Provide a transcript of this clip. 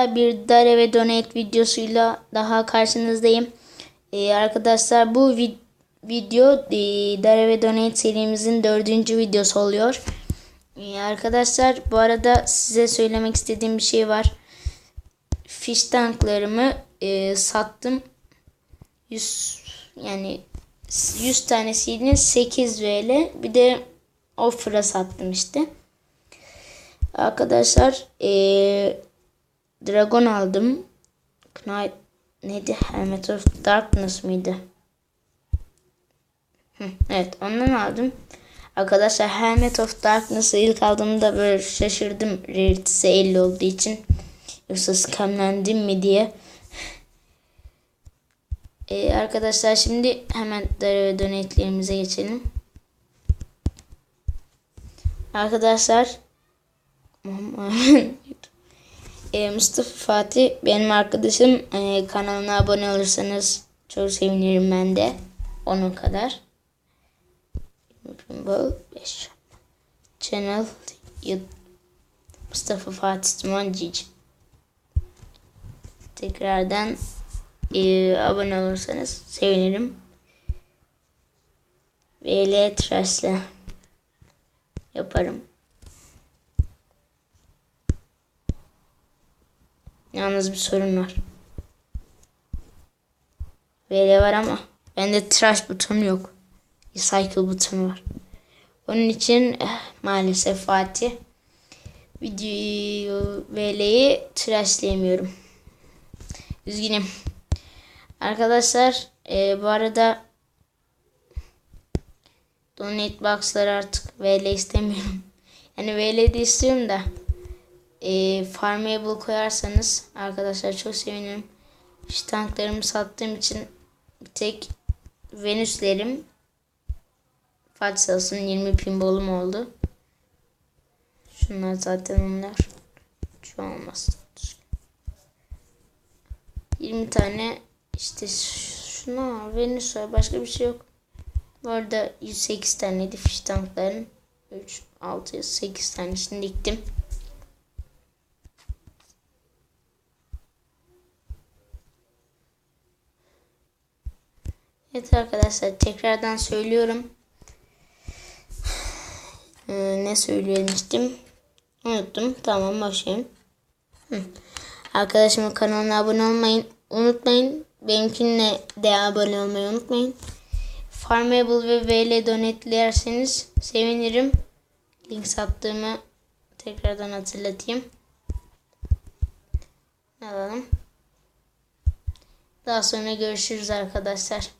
Bir Dare ve Donate videosuyla daha karşınızdayım. Ee, arkadaşlar bu vid- video e, Dare ve Donate serimizin dördüncü videosu oluyor. Ee, arkadaşlar bu arada size söylemek istediğim bir şey var. Fish tanklarımı e, sattım. 100 yani 100 tanesini 8 VL bir de offer'a sattım işte. Arkadaşlar eee Dragon aldım. Knight neydi? Helmet of Darkness mıydı? Evet ondan aldım. Arkadaşlar Helmet of Darkness'ı ilk aldığımda böyle şaşırdım. Rarity'si 50 olduğu için. Yoksa scamlendim mi diye. Ee, arkadaşlar şimdi hemen ve donate'lerimize geçelim. Arkadaşlar ee, Mustafa Fatih benim arkadaşım. Ee, kanalına abone olursanız çok sevinirim ben de. Onun kadar. Pinball 5 Channel Mustafa Fatih Tuman Cici. Tekrardan e, abone olursanız sevinirim. VL Trash'la yaparım. Yalnız bir sorun var. VL var ama bende trash butonu yok. Recycle butonu var. Onun için eh, maalesef Fatih videoyu VL'yi trashlayamıyorum. Üzgünüm. Arkadaşlar e, bu arada donate box'ları artık VL istemiyorum. Yani VL de istiyorum da e, farmable koyarsanız arkadaşlar çok sevinirim. Şu tanklarımı sattığım için bir tek Venüslerim Fatih olsun 20 pinball'um oldu. Şunlar zaten onlar. Şu olmaz. 20 tane işte şuna Venüs var. Başka bir şey yok. Bu arada 108 taneydi fiş tankların. 3, 6, 8 tanesini diktim. Evet arkadaşlar tekrardan söylüyorum. Ee, ne söylemiştim? Unuttum. Tamam başlayayım. Hı. Arkadaşımın kanalına abone olmayın. Unutmayın. Benimkine de abone olmayı unutmayın. Farmable ve VL donetlerseniz sevinirim. Link sattığımı tekrardan hatırlatayım. Alalım. Daha sonra görüşürüz arkadaşlar.